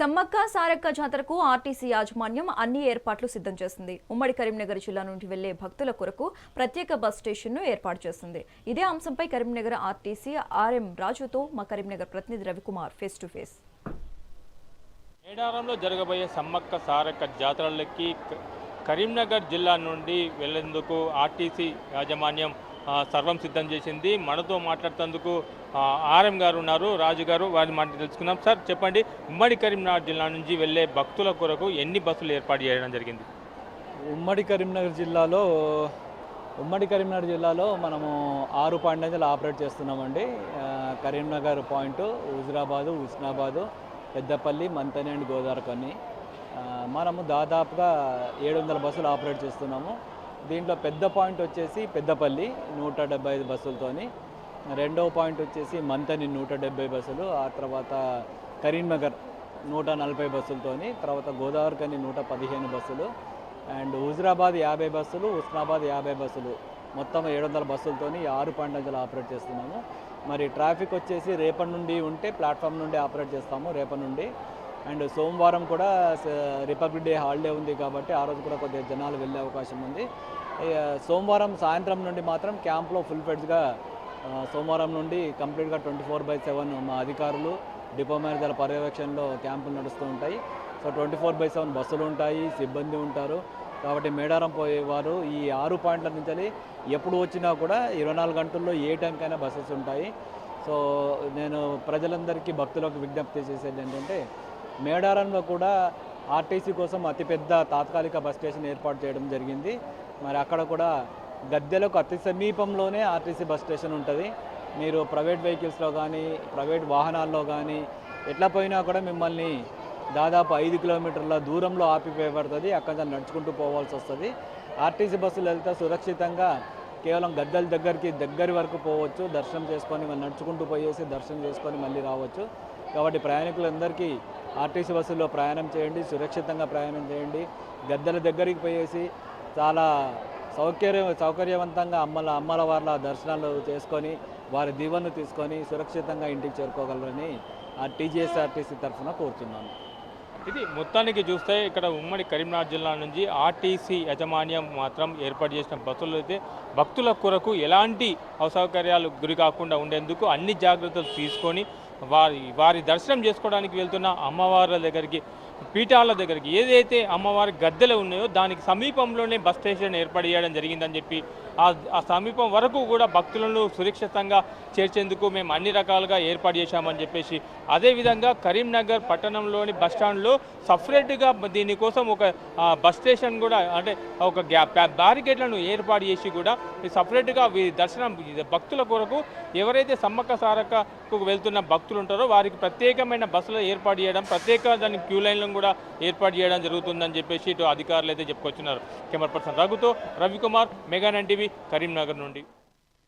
సమ్మక్క సారక్క జాతరకు ఆర్టీసీ యాజమాన్యం అన్ని ఏర్పాట్లు సిద్ధం చేసింది. ఉమ్మడి కరీంనగర్ జిల్లా నుండి వెళ్ళే భక్తుల కొరకు ప్రత్యేక బస్ స్టేషన్ను ఏర్పాటు చేసింది. ఇదే అంశంపై కరీంనగర్ ఆర్టీసీ ఆర్ఎం రాజుతో మా కరీంనగర్ ప్రతినిధి రవికుమార్ ఫేస్ టు ఫేస్ మేడారంలో జరగబోయే సమ్మక్క సారక్క జాతరలకి కరీంనగర్ జిల్లా నుండి వెళ్ళేందుకు ఆర్టీసీ యాజమాన్యం సర్వం సిద్ధం చేసింది. మనతో మాట్లాడుతందుకు ఆర్ఎం గారు ఉన్నారు రాజు గారు వారి మాట తెలుసుకున్నాం సార్ చెప్పండి ఉమ్మడి కరీంనగర్ జిల్లా నుంచి వెళ్ళే భక్తుల కొరకు ఎన్ని బస్సులు ఏర్పాటు చేయడం జరిగింది? ఉమ్మడి కరీంనగర్ జిల్లాలో ఉమ్మడి కరీంనగర్ జిల్లాలో మనము ఆరు పాయింట్లు ఆపరేట్ చేస్తున్నామండి. కరీంనగర్ పాయింట్ హుజురాబాదు హుస్నాబాదు పెద్దపల్లి మంతని అండ్ గోదావరి మనము దాదాపుగా ఏడు వందల బస్సులు ఆపరేట్ చేస్తున్నాము. దీంట్లో పెద్ద పాయింట్ వచ్చేసి పెద్దపల్లి నూట డెబ్బై ఐదు బస్సులతోని. రెండవ పాయింట్ వచ్చేసి మంతని నూట డెబ్బై బస్సులు ఆ తర్వాత కరీంనగర్ నూట నలభై బస్సులతోని తర్వాత గోదావరికని నూట పదిహేను బస్సులు అండ్ హుజురాబాద్ యాభై బస్సులు ఉస్నాబాద్ యాభై బస్సులు. మొత్తం ఏడు వందల బస్సులతోని ఆరు పాయింట్ ఆపరేట్ చేస్తున్నాము. మరి ట్రాఫిక్ వచ్చేసి రేపటి నుండి ఉంటే ప్లాట్ఫామ్ నుండి ఆపరేట్ చేస్తాము రేపటి నుండి. అండ్ సోమవారం కూడా రిపబ్లిక్ డే హాలిడే ఉంది కాబట్టి ఆ రోజు కూడా కొద్దిగా జనాలు వెళ్ళే అవకాశం ఉంది. ఇక సోమవారం సాయంత్రం నుండి మాత్రం క్యాంప్లో ఫుల్ ఫెడ్స్గా సోమవారం నుండి కంప్లీట్గా ట్వంటీ ఫోర్ బై సెవెన్ మా అధికారులు డిపో మేనేజర్ల పర్యవేక్షణలో క్యాంపులు నడుస్తూ ఉంటాయి. So twenty four by seven బస్సులు ఉంటాయి సిబ్బంది ఉంటారు. కాబట్టి మేడారం పోయేవారు ఈ ఆరు పాయింట్ల నుంచి ఎప్పుడు వచ్చినా కూడా ఇరవై నాలుగు గంటల్లో ఏ టైంకైనా బస్సెస్ ఉంటాయి. సో నేను ప్రజలందరికీ భక్తులకు విజ్ఞప్తి చేసేది ఏంటంటే మేడారంలో కూడా ఆర్టీసీ కోసం అతిపెద్ద తాత్కాలిక బస్ స్టేషన్ ఏర్పాటు చేయడం జరిగింది. మరి అక్కడ కూడా గద్దెలకు అతి సమీపంలోనే ఆర్టీసీ బస్ స్టేషన్ ఉంటుంది. మీరు ప్రైవేట్ వెహికల్స్లో కానీ ప్రైవేట్ వాహనాల్లో కానీ ఎట్లా పోయినా కూడా మిమ్మల్ని దాదాపు ఐదు కిలోమీటర్ల దూరంలో ఆపివేయబడుతుంది. అక్కడ నడుచుకుంటూ పోవాల్సి వస్తుంది. ఆర్టీసీ బస్సులు వెళ్తే సురక్షితంగా కేవలం గద్దెల దగ్గరికి దగ్గరి వరకు పోవచ్చు. దర్శనం చేసుకొని నడుచుకుంటూ పోయేసి దర్శనం చేసుకొని మళ్ళీ రావచ్చు. కాబట్టి ప్రయాణికులందరికీ ఆర్టీసీ బస్సుల్లో ప్రయాణం చేయండి సురక్షితంగా ప్రయాణం చేయండి. గద్దెల దగ్గరికి పోయేసి చాలా సౌకర్య సౌకర్యవంతంగా అమ్మల అమ్మల వాళ్ళ దర్శనాలు చేసుకొని వారి దీవెను తీసుకొని సురక్షితంగా ఇంటికి చేరుకోగలరని ఆ టీజీఎస్ఆర్టీసీ తరఫున కోరుతున్నాను. ఇది మొత్తానికి చూస్తే ఇక్కడ ఉమ్మడి కరీంనగర్ జిల్లా నుంచి ఆర్టీసీ యాజమాన్యం మాత్రం ఏర్పాటు చేసిన బస్సులు అయితే భక్తుల కొరకు ఎలాంటి అసౌకర్యాలు గురి కాకుండా ఉండేందుకు అన్ని జాగ్రత్తలు తీసుకొని వారి వారి దర్శనం చేసుకోవడానికి వెళ్తున్న అమ్మవార్ల దగ్గరికి పీఠాల దగ్గరికి ఏదైతే అమ్మవారి గద్దెలు ఉన్నాయో దానికి సమీపంలోనే బస్ స్టేషన్ ఏర్పాటు చేయడం జరిగిందని చెప్పి ఆ సమీపం వరకు కూడా భక్తులను సురక్షితంగా చేర్చేందుకు మేము అన్ని రకాలుగా ఏర్పాటు చేశామని చెప్పేసి అదేవిధంగా కరీంనగర్ పట్టణంలోని బస్ స్టాండ్లో సపరేట్గా దీనికోసం ఒక బస్ స్టేషన్ కూడా అంటే ఒక బ్యారికేడ్లను ఏర్పాటు చేసి కూడా ఈ సపరేట్గా దర్శనం భక్తుల కొరకు ఎవరైతే సమ్మక్క సారక్కకు వెళ్తున్న భక్తులు ఉంటారో వారికి ప్రత్యేకమైన బస్సులు ఏర్పాటు చేయడం ప్రత్యేక దాని క్యూ కేంద్రం కూడా ఏర్పాటు చేయడం జరుగుతుందని చెప్పేసి ఇటు అధికారులు అయితే చెప్పుకొచ్చున్నారు. కెమెరా పర్సన్ రఘుతో రవికుమార్ మెగా టీవీ కరీంనగర్ నుండి.